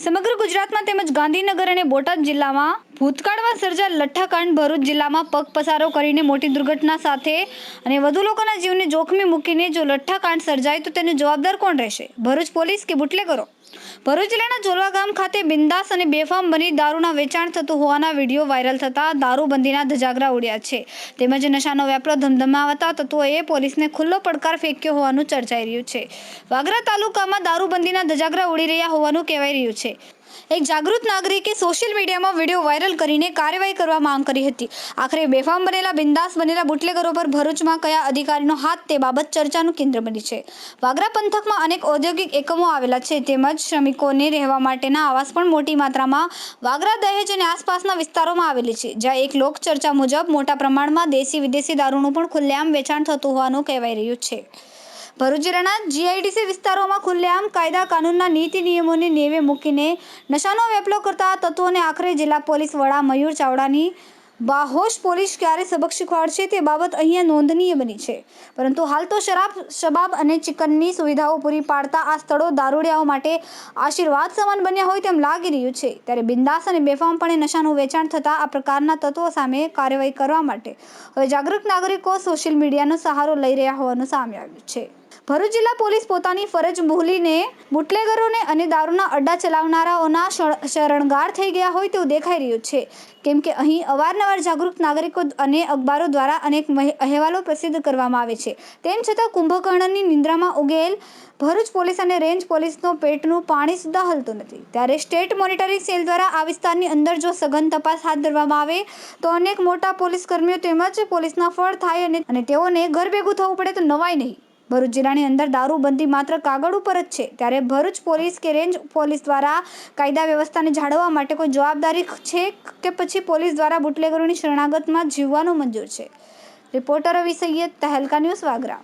સમગ્ર ગુજરાતમાં તેમજ ગાંધીનગર અને બોટાદ જિલ્લામાં ભૂતકાળમાં સર્જાયેલ લઠ્ઠાકાંડ ભરૂચ જિલ્લામાં પગ પસારો કરીને મોટી દુર્ઘટના સાથે અને વધુ લોકોના જીવને જોખમી મૂકીને જો લઠ્ઠાકાંડ સર્જાય તો તેનો જવાબદાર કોણ રહેશે? ભરૂચ પોલીસ કે બુટલેગરો? ભરૂચ જિલ્લાના જોલવા ગામ ખાતે બિંદાસ અને બેફામ બની દારૂના વેચાણ થતું હોવાના વીડિયો વાયરલ થતાં દારૂબંધીના ધજાગરા ઉડ્યા છે. તેમજ નશાનો વેપરો ધમધમાવતા તત્વોએ પોલીસને ખુલ્લો પડકાર ફેંક્યો હોવાનું ચર્ચાઈ રહ્યું છે. વાગરા તાલુકામાં દારૂબંધીના ધજાગરા ઉડી રહ્યા હોવાનું કહેવાઈ રહ્યું છે. એક જાગૃત નાગરિકે સોશિયલ મીડિયામાં વીડિયો વાયરલ કરીને કાર્યવાહી કરવા માંગ કરી હતી. આખરે બેફામ બનેલા, બિંદાસ બનેલા બુટલેગરો પર ભરૂચમાં કયા અધિકારીનો હાથ તે બાબત ચર્ચાનું કેન્દ્ર બની છે. વાગરા પંથકમાં અનેક ઔદ્યોગિક એકમો આવેલા છે, તેમજ શ્રમિકોને રહેવા માટેના આવાસ પણ મોટી માત્રામાં વાગરા, દહેજ અને આસપાસના વિસ્તારોમાં આવેલી છે, જ્યાં એક લોક ચર્ચા મુજબ મોટા પ્રમાણમાં દેશી વિદેશી દારૂનું પણ ખુલ્લેઆમ વેચાણ થતું હોવાનું કહેવાઈ રહ્યું છે. ભરૂચ જિલ્લાના જીઆઈડીસી વિસ્તારોમાં ખુલ્લેઆમ કાયદા કાનૂનના નીતિ નિયમોને નેવે મૂકીને નશાનો વેપલો કરતા તત્વોને આખરે જિલ્લા પોલીસ વડા મયુર ચાવડાની બાહોશ પોલીસ ક્યારે સબક શીખવાડશે તે બાબત અહીંયા નોંધનીય બની છે. પરંતુ હાલ તો શરાબ, શબાબ અને ચિકનની સુવિધાઓ પૂરી પાડતા આ સ્થળો દારૂડિયાઓ માટે આશીર્વાદ સમાન બન્યા હોય તેમ લાગી રહ્યું છે. ત્યારે બિંદાસ અને બેફામપણે નશાનું વેચાણ થતાં આ પ્રકારના તત્વો સામે કાર્યવાહી કરવા માટે હવે જાગૃત નાગરિકો સોશિયલ મીડિયાનો સહારો લઈ રહ્યા હોવાનું સામે આવ્યું છે. ભરૂચ જિલ્લા પોલીસ પોતાની ફરજ ભૂલીને બુટલેગરોને અને દારૂના અડ્ડા ચલાવનારાઓના શરણગાર થઈ ગયા હોય તેવું દેખાઈ રહ્યું છે. કેમ કે અહીં અવારનવાર જાગૃત નાગરિકો અને અખબારો દ્વારા અનેક અહેવાલો પ્રસિદ્ધ કરવામાં આવે છે. તેમ છતાં કુંભકર્ણની નિંદ્રામાં ઉગેલ ભરૂચ પોલીસ અને રેન્જ પોલીસનો પેટનું પાણી સુદ્ધા હલતું નથી. ત્યારે સ્ટેટ મોનિટરિંગ સેલ દ્વારા આ વિસ્તારની અંદર જો સઘન તપાસ હાથ ધરવામાં આવે, તો અનેક મોટા પોલીસ કર્મીઓ તેમજ પોલીસના ફળ થાય અને તેઓને ઘર ભેગું થવું પડે તો નવાય નહીં. ભરૂચ જિલ્લાની અંદર દારૂબંધી માત્ર કાગળ ઉપર જ છે. ત્યારે ભરૂચ પોલીસ કે રેન્જ પોલીસ દ્વારા કાયદા વ્યવસ્થાને જાળવવા માટે કોઈ જવાબદારી છે કે પછી પોલીસ દ્વારા બુટલેગરોની શરણાગતમાં જીવવાનું મંજૂર છે? Reporter Ravi Tehelka news, Vagra.